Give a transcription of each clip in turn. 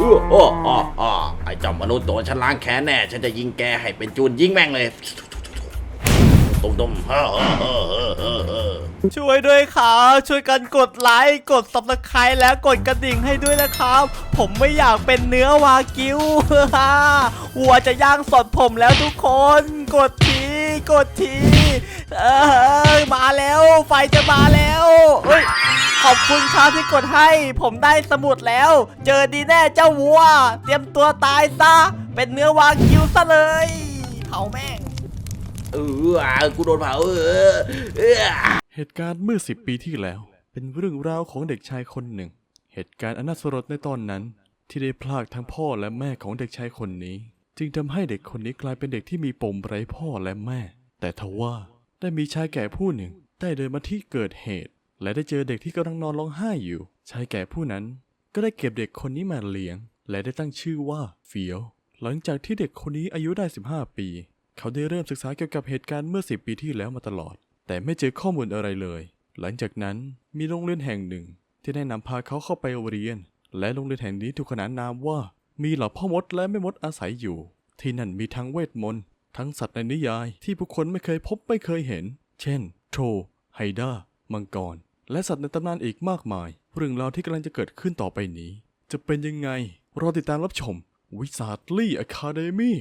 เอออ้ออ้ออ้อไอ้เจ้ามนุษย์ตัวฉันล้างแค้นแน่ ฉันจะยิงแกให้เป็นจูนยิงแม่งเลย ตุ้มตุ้มเฮ้อเฮ้อเฮ้อเฮ้อเฮ้อช่วยด้วยครับช่วยกันกดไลค์กด subscribe และกดกระดิ่งให้ด้วยนะครับ ผมไม่อยากเป็นเนื้อวากิว วัวจะย่างสดผมแล้วทุกคน กดทีกดที เออมาแล้ว ไฟจะมาแล้วเอ้ย ขอบคุณครับที่กดให้ ผมได้สมุดแล้ว เจอดีแน่เจ้าวัว เตรียมตัวตายซะ เป็นเนื้อวากิวซะเลย เผาแม่ง เอออะกูโดนเผาเออเออเหตุการณ์เมื่อสิบปีที่แล้ว เป็นเรื่องราวของเด็กชายคนหนึ่ง เหตุการณ์อันน่าสลดในตอนนั้น ที่ได้พลากทั้งพ่อและแม่ของเด็กชายคนนี้ จึงทำให้เด็กคนนี้กลายเป็นเด็กที่มีปมไร้พ่อและแม่ แต่ทว่าได้มีชายแก่ผู้หนึ่ง ได้เดินมาที่เกิดเหตุ และได้เจอเด็กที่กำลังนอนร้องไห้อยู่ชายแก่ผู้นั้น ก็ได้เก็บเด็กคนนี้มาเลี้ยง และได้ตั้งชื่อว่าเฟียว หลังจากที่เด็กคนนี้อายุได้ 15 ปี เขาได้เริ่มศึกษาเกี่ยวกับเหตุการณ์เมื่อ 10 ปีที่แล้วมาตลอด แต่ไม่เจอข้อมูลอะไรเลย หลังจากนั้นมีโรงเรียนแห่งหนึ่ง ที่ได้นำพาเขาเข้าไปเรียน และโรงเรียนแห่งนี้ถูกขนานนามว่า มีเหล่าพ่อมดและแม่มดอาศัยอยู่ ที่นั่นมีทั้งเวทมนต์ทั้งสัตว์ในนิยายที่ผู้คนไม่เคยพบไม่เคยเห็น เช่น โทรไฮด้ามังกร และสัตว์ในตำนานอีกมากมาย เรื่องราวที่กำลังจะเกิดขึ้นต่อไปนี้ จะเป็นยังไง รอติดตามรับชม วิสาทลี่อะคาเดมี่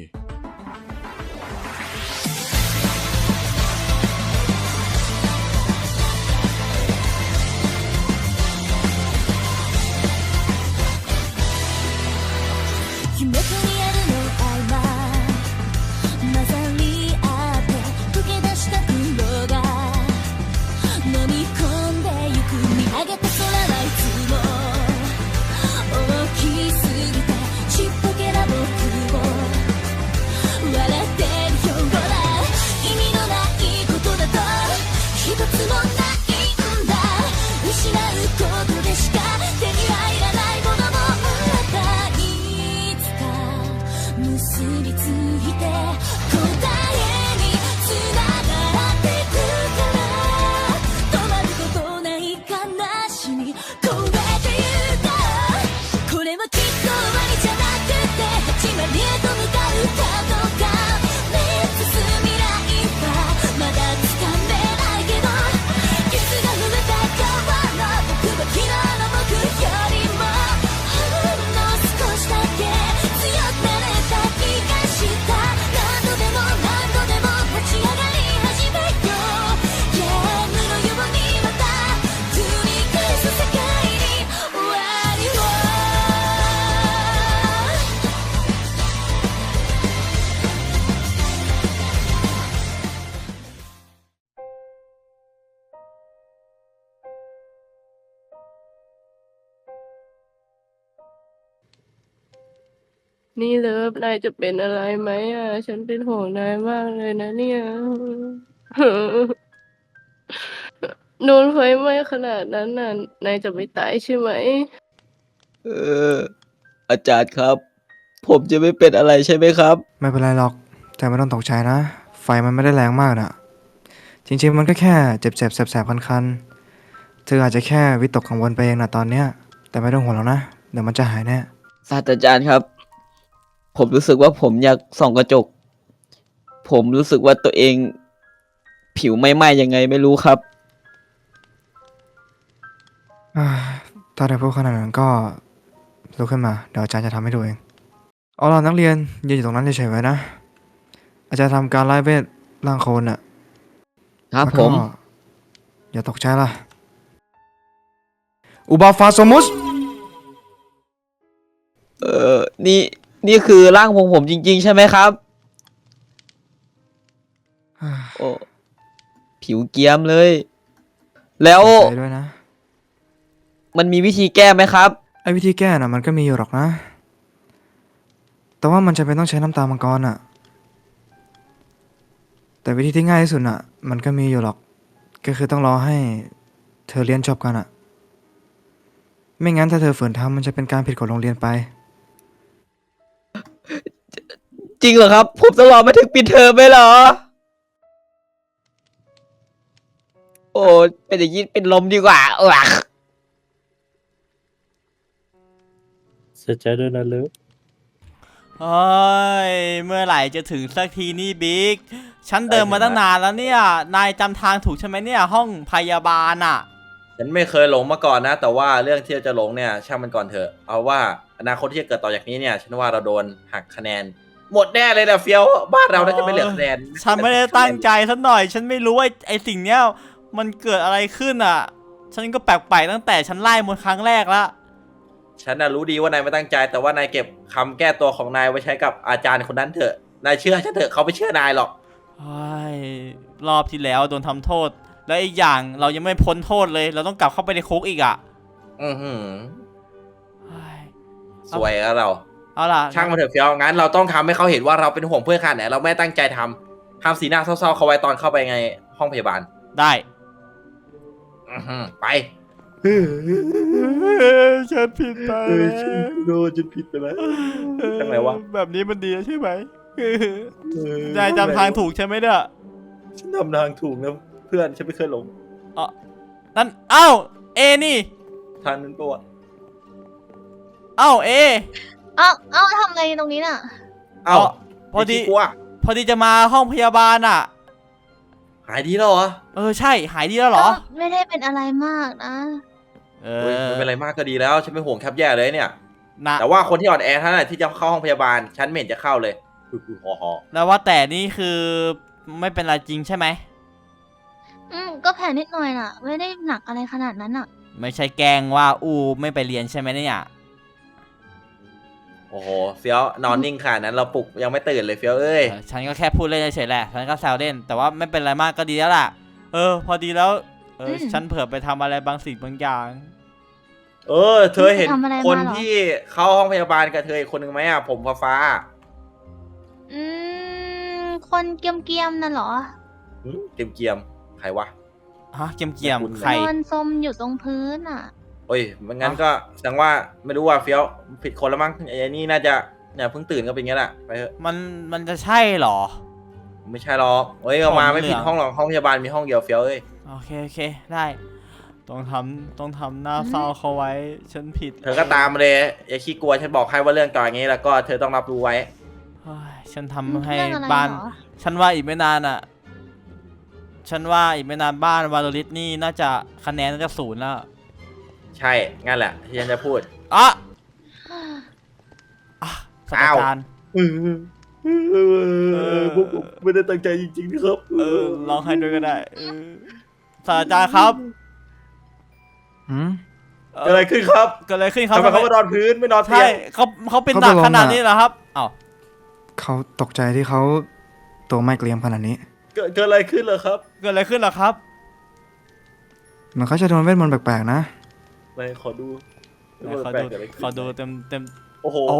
ことでしか手に入らないものもあったいつか結びつい นี่เลิฟนายจะเป็นอะไรไหมอะ ฉันเป็นห่วงนายมากเลยนะเนี่ย โดนไฟไหม้ขนาดนั้นน่ะ นายจะไม่ตายใช่ไหม เออ อาจารย์ครับ ผมจะไม่เป็นอะไรใช่ไหมครับ ไม่เป็นไรหรอก แต่ไม่ต้องตกใจนะ ไฟมันไม่ได้แรงมากนะจริงๆมันก็แค่เจ็บๆแสบๆคันๆ เธออาจจะแค่วิตกกังวลไปเองนะตอนเนี้ย แต่ไม่ต้องห่วงหรอกนะ เดี๋ยวมันจะหายแน่ ศาสตราจารย์ครับ ผมรู้สึกว่าผมอยากส่องกระจก ผมรู้สึกว่าตัวเอง ผิวไม่ไหม้ยังไงไม่รู้ครับ อ่าถ้าได้พูดขนาดนั้นก็ลุกขึ้นมา เดี๋ยวอาจารย์จะทำให้ดูเอง เอาล่ะนักเรียนยืนอยู่ตรงนั้นเฉยๆไว้นะ อาจารย์ทำการไล่เวทร่างโคลนอะครับแล้วผก็ม อย่าตกใจล่ะ อุบาฟาโซมุส เออนี่ นี่คือร่างของผมจริง ๆ ใช่ไหมครับ โอ้ผิวเกรียมเลย แล้วใจด้วยนะ มันมีวิธีแก้ไหมครับ ไอ้วิธีแก้น่ะ มันก็มีอยู่หรอกนะ แต่ว่ามันจะเป็นต้องใช้น้ำตามังกรอะ แต่วิธีที่ง่ายที่สุดอะ มันก็มีอยู่หรอก ก็คือต้องรอให้เธอเรียนจบกันอะ ไม่งั้นถ้าเธอฝืนทำมันจะเป็นการผิดกฎโรงเรียนไป จริงเหรอครับ ผมต้องรอมาถึงปิดเทอมไหมเหรอ โอ้เป็นอย่างนี้เป็นลมดีกว่าเออสสียใจด้วยนะเลิฟเฮ้ย เมื่อไหร่จะถึงสักทีนี่บิ๊ก ฉันเดินมาตั้งนานแล้วเนี่ย นายจำทางถูกใช่ไหมเนี่ย ห้องพยาบาลอะ ฉันไม่เคยหลงมาก่อนนะ แต่ว่าเรื่องที่จะหลงเนี่ยช่างมันก่อนเถอะ เอาว่าอนาคตที่จะเกิดต่อจากนี้เนี่ย ฉันว่าเราโดนหักคะแนน หมดแน่เลยนะเฟียวบ้านเราน่าจะไม่เหลือคะแนนฉันไม่ได้ตั้งใจสักหน่อย ฉันไม่รู้ว่าไอ้สิ่งเนี้ยมันเกิดอะไรขึ้นอะ ฉันก็แปลกไปตั้งแต่ฉันไล่มนต์ครั้งแรกแล้วฉันน่ะรู้ดีว่านายไม่ตั้งใจ แต่ว่านายเก็บคำแก้ตัวของนายไว้ใช้กับอาจารย์คนนั้นเถอะนายเชื่อฉันเถอะเขาไม่เชื่อนายหรอกเฮ้ยรอบที่แล้วโดนทำโทษ แล้วอีกอย่างเรายังไม่พ้นโทษเลย เราต้องกลับเข้าไปในคุกอีกอะอือหือเฮ้ยสวยอะเรา เอาล่ะช่างมันเถอะเฟียวงั้นเราต้องทำให้เขาเห็นว่าเราเป็นห่วงเพื่อนขนาดไหนเราไม่ตั้งใจทำทำสีหน้าเศร้าๆเขาไว้ตอนเข้าไปในห้องพยาบาลได้อือหือไปฉันผิดไปโดนฉันผิดไปแล้วทำไมวะแบบนี้มันดีใช่ไหมนายจำทางถูกใช่ไหมเนี่ยฉันทำทางถูกนะเพื่อนฉันไม่เคยหลงนั่นเอ้าเอนี่ทางนั้นปะวะเอ้าเอ เอ้าเอ้าทำอะไรตรงนี้น่ะ เอ้าพอดี ไขี้กลัวพอดีจะมาห้องพยาบาลอะ หายดีแล้วเหรอเออใช่หายดีแล้วเหรอก็ไม่ได้เป็นอะไรมากนะ เอเฮ้ยอไม่เป็นไรมากก็ดีแล้วฉันเป็นห่วงแคบแย่เลยเนี่ย นะแต่ว่าคนที่อ่อนแอเท่านั้นแหละที่จะเข้าห้องพยาบาลฉันไม่เห็นจะเข้าเลยคือคือฮอฮอแล้วว่าแต่นี่คือไม่เป็นไรจริงใช่ไหม อืมก็แผลนิดหน่อยน่ะ ไม่ได้หนักอะไรขนาดนั้นน่ะ ไม่ใช่แกล้งว่าอูไม่ไปเรียนใช่ไหมเนี่ย โอ้โหเฟี้ยวนอนนิ่งขนาดนั้นเราปลุกยังไม่ตื่นเลยเฟี้ยวเอ้ย เออฉันก็แค่พูดเล่นเฉยๆแหละฉันก็แซวเล่น แต่ว่าไม่เป็นไรมากก็ดีแล้วล่ะ เออ พอดีแล้ว เอออืมฉันเผื่อไปทำอะไรบางสิ่งบางอย่าง เออ เธอเห็นทำอะไรมาคนเหรอที่เข้าห้องพยาบาลกับเธออีกคนหนึ่งไหมอะผมฟ้าฟ้าอืม คนเกียมๆน่ะเหรอๆหืมเกียมเกียมๆใครวะ ฮะ เกียมเกียมคุณๆใคร นอนซมอยู่ตรงพื้นอะ โอ้ยมันงั้นก็แสดงว่าไม่รู้ว่าเฟี้ยวผิดคนแล้วมั้งไอ้นี่น่าจะเนี่ยเพิ่งตื่นก็เป็นอย่างนี้แหละไปเถอะมันมันจะใช่เหรอ ไม่ใช่หรอกเฮ้ยเอามาผมไม่ผิดเหลืองห้องหรอกห้องพยาบาลมีห้องเดียวเฟี้ยวเอ้ยโอเคโอเคได้ต้องทำต้องทำหน้าเศร้าเขาไว้ฉันผิด เธอก็ตามมาเลยอย่าขี้กลัวฉันบอกให้ว่าเรื่องต่ออย่างนี้แล้วก็เธอต้องรับรู้ไว้เฮ้ยฉันทำให้เรื่องอะไรบ้านเหรอฉันว่าอีกไม่นานอะ ฉันว่าอีกไม่นานบ้านวาโลริสนี่น่าจะคะแนนน่าจะศูนย์แล้ว ใช่งั้นแหละที่ฉันจะพูด อะอะศาสตราอ้าวจารย์พวกผมไม่ได้ตั้งใจจริงๆนะครับเออร้องไห้ด้วยก็ได้เออศาสตราจารย์ครับหืมเอ่อเกิดอะไรขึ้นครับเกิดอะไรขึ้นครับทำไมเขามานอนพื้นไม่นอนเตีใช่ยงเขาเขาเป็นเขาหนักเป็นลมขนาดอะนี้เหรอครับอ้าวเขาตกใจที่เขาตัวไม่เกรียมขนาดนี้ เกิดเกิดอะไรขึ้นเหรอครับ เกิดอะไรขึ้นเหรอครับ เหมือนเขาจะโดนเวทมนต์แปลกๆนะ ไหนขอดูไหนขอแปลดูกๆเกิดอะไรขึ้นขอดูเต็มเต็มโอ้โหโอ้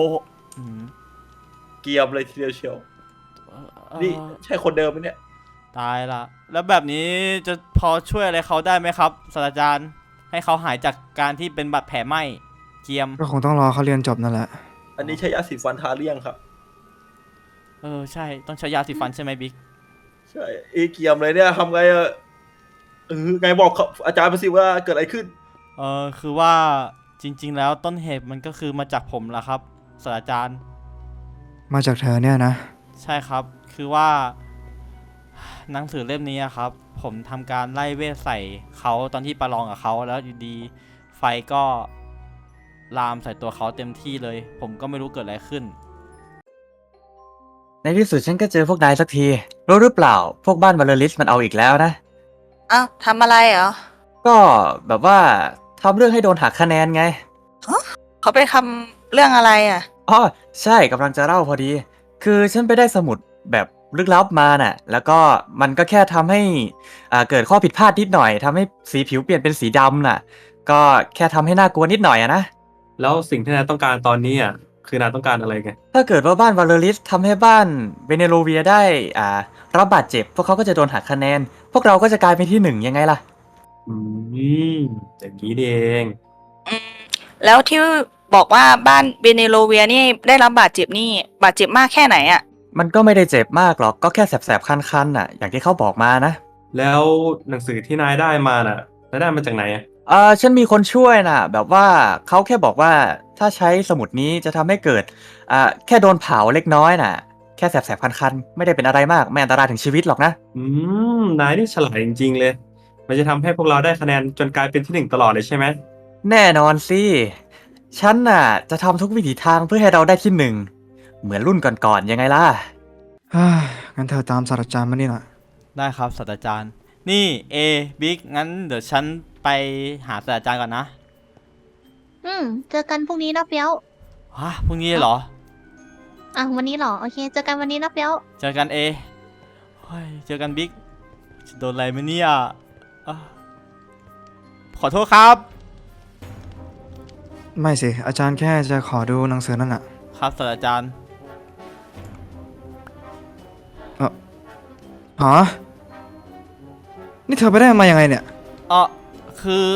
อืมเกียมเลยทีเดียวเชียวเอ่อนี่ใช่คนเดิมไหมเนี่ย ตายละ แล้วแบบนี้จะพอช่วยอะไรเขาได้ไหมครับศาสตราจารย์ ให้เขาหายจากการที่เป็นบาดแผลไหมเจียม ก็คงต้องรอเขาเรียนจบนั่นแหละ อันนี้ใช้ยาสีฟันทาเลี่ยงครับ เออใช่ ต้องใช้ยาสีฟันใช่ไหมบิ๊ก ใช่ เอยเกียมเลยเนี่ยทำไงอะเออไงบอกเขาอาจารย์มาสิว่าเกิดอะไรขึ้น เออคือว่าจริง ๆ แล้วต้นเหตุมันก็คือมาจากผมแหละครับศาสตราจารย์ มาจากเธอเนี่ยนะ ใช่ครับ คือว่า หนังสือเล่มนี้อะครับ ผมทำการไล่เวทใส่เขาตอนที่ประลองกับเขาแล้วอยู่ดีไฟก็ลามใส่ตัวเขาเต็มที่เลย ผมก็ไม่รู้เกิดอะไรขึ้น ในที่สุดฉันก็เจอพวกนายสักที รู้หรือเปล่า พวกบ้านวาเลริสมันเอาอีกแล้วนะ อ้าวทำอะไรเหรอ ก็แบบว่า ทำเรื่องให้โดนหักคะแนนไง เขาไปทำเรื่องอะไรอะ อ๋อใช่กำลังจะเล่าพอดี คือฉันไปได้สมุดแบบลึกลับมาน่ะ แล้วก็มันก็แค่ทำให้อ่าเกิดข้อผิดพลาดนิดหน่อยทำให้สีผิวเปลี่ยนเป็นสีดำน่ะ ก็แค่ทำให้น่ากลัวนิดหน่อยอะนะ แล้วสิ่งที่นายต้องการตอนนี้อะคือนายต้องการอะไรไงถ้าเกิดว่าบ้านวาเลริสทำให้บ้านเวเนโรเวียได้อ่ารับบาดเจ็บ พวกเขาก็จะโดนหักคะแนน พวกเราก็จะกลายเป็นที่หนึ่งยังไงล่ะ อืมอย่างนี้นี่เองอืมแล้วที่บอกว่าบ้านเบเนโลเวียนี่ได้รับบาดเจ็บนี่บาดเจ็บมากแค่ไหนอะ มันก็ไม่ได้เจ็บมากหรอกก็แค่แสบๆคันๆน่ะ อย่างที่เขาบอกมานะแล้วหนังสือที่นายได้มาน่ะนายได้มาจากไหนอะเออฉันมีคนช่วยน่ะ แบบว่าเขาแค่บอกว่าถ้าใช้สมุดนี้จะทำให้เกิดอ่าแค่โดนเผาเล็กน้อยน่ะ แค่แสบๆคันๆไม่ได้เป็นอะไรมากไม่อันตรายถึงชีวิตหรอกนะ อืมนายนี่ฉลาดจริงๆเลย มันจะทำให้พวกเราได้คะแนนจนกลายเป็นที่หนึ่งตลอดเลยใช่ไหมแน่นอนสิ ฉันน่ะ จะทำทุกวิถีทางเพื่อให้เราได้ที่หนึ่ง เหมือนรุ่นก่อนๆยังไงล่ะ ฮ่างั้นเธอตามศาสตราจารย์มานี่หน่อยได้ครับศาสตราจารย์ นี่เอบิ๊กงั้นเดี๋ยวฉันไปหาศาสตราจารย์ก่อนนะอืม เจอกันพรุ่งนี้นะเปียวฮะพรุ่งนี้เหรอ อะวันนี้เหรอ โอเค เจอกันวันนี้นะเปียว เจอกันเอเฮ้ยเจอกันบิ๊กจะโดนอะไรไหมเนี่ยอะ ขอโทษครับ ไม่สิ อาจารย์แค่จะขอดูหนังสือนั่นอะครับศาสตราจารย์ ฮะ นี่เธอไปได้มายังไงเนี่ย เออคือ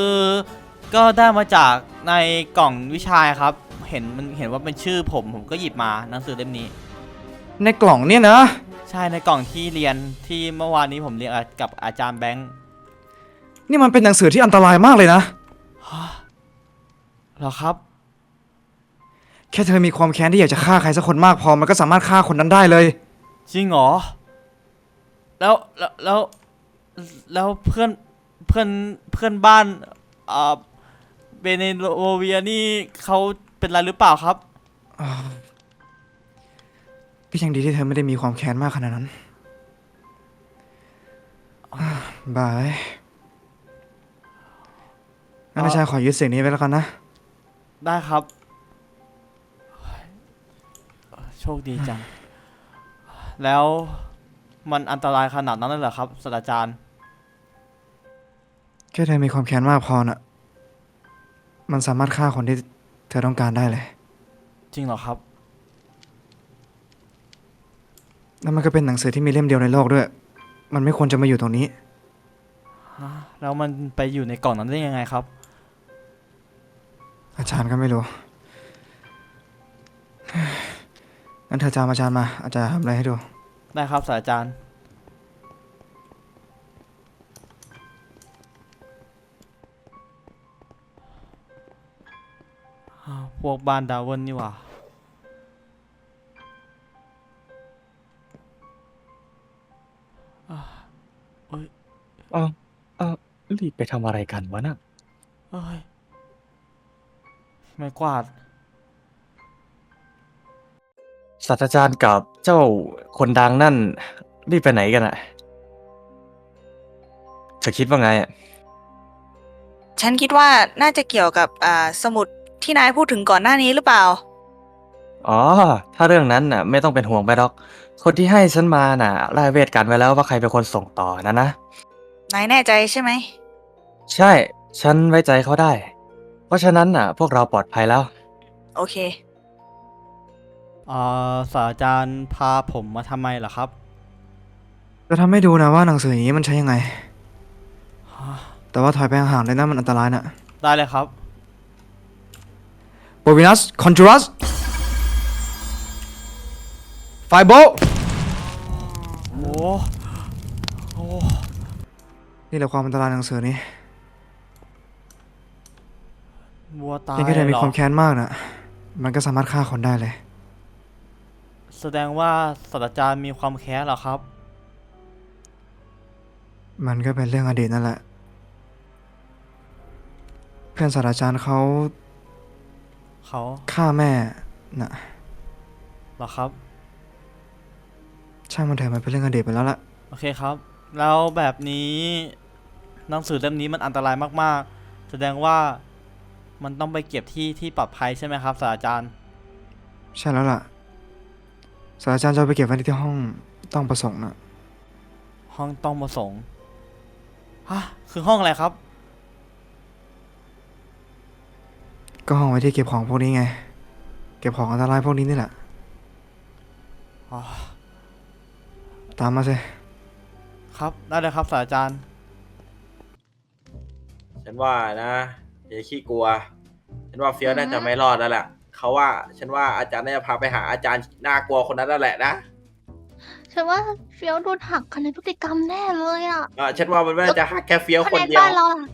ก็ได้มาจากในกล่องวิชาครับ เห็นมันเห็นว่าเป็นชื่อผม ผมก็หยิบมาหนังสือเล่มนี้ ในกล่องเนี่ยนะ ใช่ในกล่องที่เรียนที่เมื่อวานนี้ผมเรียนกับอาจารย์แบงค์ นี่มันเป็นหนังสือที่อันตรายมากเลยนะฮะเหรอครับ แค่เธอมีความแค้นที่อยากจะฆ่าใครสักคนมากพอมันก็สามารถฆ่าคนนั้นได้เลย จริงเหรอ แล้วแล้วแล้วแล้วเพื่อนเพื่อนเพื่อนบ้านอ่าเบเนโรเวียนี่เขาเป็นอะไรหรือเปล่าครับอ้าวก็ยังดีที่เธอไม่ได้มีความแค้นมากขนาดนั้นอ่าบาย งั้นอาจารย์ขอยึดสิ่งนี้ไว้แล้วกันนะ ได้ครับเฮ้ยโชคดีจัง แล้วมันอันตรายขนาดนั้นเลยเหรอครับศาสตราจารย์ แค่เธอมีความแค้นมากพอน่ะ มันสามารถฆ่าคนที่เธอต้องการได้เลย จริงเหรอครับ แล้วมันก็เป็นหนังสือที่มีเล่มเดียวในโลกด้วย มันไม่ควรจะมาอยู่ตรงนี้ฮะแล้วมันไปอยู่ในกล่องนั้นได้ยังไงครับ อาจารย์ก็ไม่รู้งั้นเธอจามอาจารย์มา อาจารย์ทำอะไรให้ดู ได้ครับศาสตราจารย์ อ้าวพวกบ้านดาวเวิลนี่หว่าอ่าเอ้ยเออเออรีบไปทำอะไรกันวะน่ะ เอ้ย ไม่กวาดศาสตราจารย์กับเจ้าคนดังนั่นรีบไปไหนกันอะเธอคิดว่าไงอะฉันคิดว่าน่าจะเกี่ยวกับอ่าสมุดที่นายพูดถึงก่อนหน้านี้หรือเปล่า อ๋อ ถ้าเรื่องนั้นน่ะ ไม่ต้องเป็นห่วงไปหรอก คนที่ให้ฉันมาน่ะไล่เวทกันไว้แล้วว่าใครเป็นคนส่งต่อนะนะ นายแน่ใจใช่ไหม ใช่ ฉันไว้ใจเขาได้เพ ราะฉะนั้นน่ะ พวกเราปลอดภัยแล้ว โอเค อ่าศาสตราจารย์พาผมมาทำไมเหรอครับจะทำให้ดูนะว่าหนังสืออย่างนี้มันใช้ยังไงแต่ว่าถอยไปห่างๆเลยนะมันอันตรายนะได้เลยครับ โบวินัสคอนจูรัสไฟโบโอ้โอ้นี่แหละความอันตรายหนังสือนี้ บัวตายเพียงแค่เธอมีเหรอความแค้นมากนะ มันก็สามารถฆ่าคนได้เลย แสดงว่าศาสตราจารย์มีความแค้นเหรอครับ มันก็เป็นเรื่องอดีตนั่นแหละ เพื่อนศาสตราจารย์เขาเขาฆ่าแม่น่ะเหรอครับ ช่างมันเถอะมันเป็นเรื่องอดีตไปแล้วล่ะ โอเคครับ แล้วแบบนี้หนังสือเล่มนี้มันอันตรายมาก ๆ แสดงว่า มันต้องไปเก็บที่ที่ปลอดภัยใช่ไหมครับศาสตราจารย์ ใช่แล้วล่ะศาสตราจารย์จะเอาไปเก็บไว้ที่ห้องต้องประสงค์นะห้องต้องประสงค์ฮะคือห้องอะไรครับ ก็ห้องไว้ที่เก็บของพวกนี้ไง เก็บของอันตรายพวกนี้นี่แหละอ๋อตามมาสิครับได้เลยครับศาสตราจารย์ ฉันว่านะ อย่าขี้กลัว ฉันว่าเฟียวน่าจะไม่รอดแล้วแหละเขาว่า ฉันว่าอาจารย์น่าจะพาไปหาอาจารย์น่ากลัวคนนั้นนั่นแหละนะฉันว่าเฟียวโดนหักคะแนนพฤติกรรมแน่เลยอะเออฉันว่ามันไม่น่าจะหักแค่เฟียวคะคนแนนเดียวบ้านเราล่ะ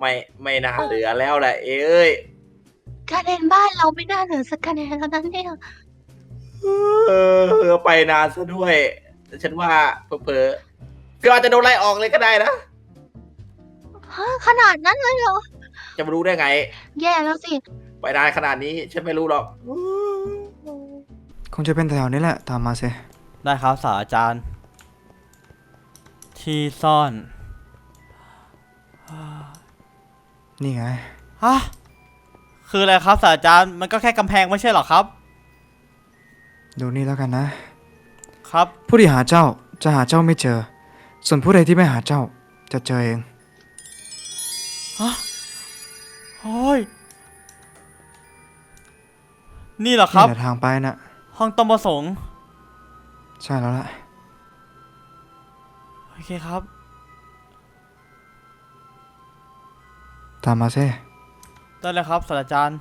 ไม่ไม่น่าเหลือแล้วแหละเอ้ยคะแนนบ้านเราไม่น่าเหลือสักคะแนนแล้วนั้นเนี่ยเออไปนานซะด้วย ฉันว่าเพอๆพี่อาจจะโดนไล่ออกเลยก็ได้นะ ฮะขนาดนั้นเลยเหรอ จะมารู้ได้ไง แย่แล้วสิ ไปนานขนาดนี้ ฉันไม่รู้หรอก คงจะเป็นแถวนี้แหละ ตามมาสิได้ครับศาสตราจารย์ ที่ซ่อนนี่ไง ฮะคืออะไรครับศาสตราจารย์มันก็แค่กำแพงไม่ใช่เหรอครับ ดูนี่แล้วกันนะ ครับ ผู้ที่หาเจ้าจะหาเจ้าไม่เจอ ส่วนผู้ใดที่ไม่หาเจ้าจะเจอเอง ฮะโอ้ย นี่เหรอคนี่รับแหละทางไปน่ะ ห้องต้มประสงค์ ใช่แล้วล่ะ โอเคครับ ตามมาสิได้เลยครับศาสตราจารย์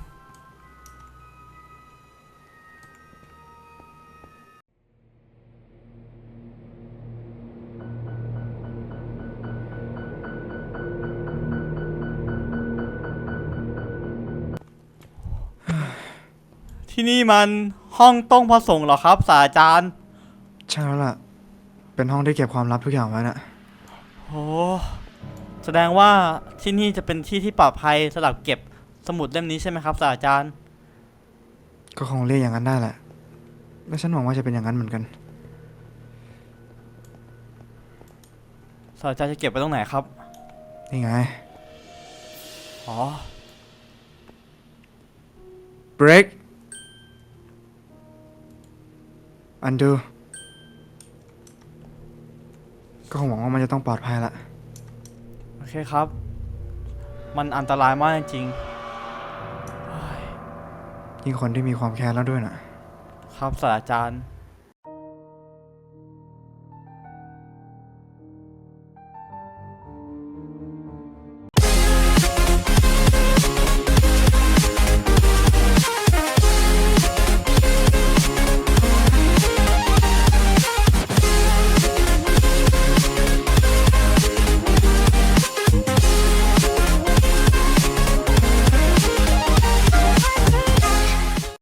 ที่นี่มันห้องต้งพระสงฆ์เหรอครับ ศาสตราจารย์ ใช่แล้วล่ะ เป็นห้องที่เก็บความลับทุกอย่างไว้น่ะ โอ้แสดงว่าที่นี่จะเป็นที่ที่ปลอดภัยสำหรับเก็บสมุดเล่มนี้ใช่ไหมครับศาสตราจารย์ ก็คงเรียกอย่างนั้นได้แหละ และฉันหวังว่าจะเป็นอย่างนั้นเหมือนกัน ศาสตราจารย์จะเก็บไว้ตรงไหนครับ นี่ไง อ๋อ break undo ก็คงหวังว่ามันจะต้องปลอดภัยละ โอเคครับ มันอันตรายมากจริงยิ่งคนที่มีความแค้นแล้วด้วยน่ะๆครับศาสตราจารย์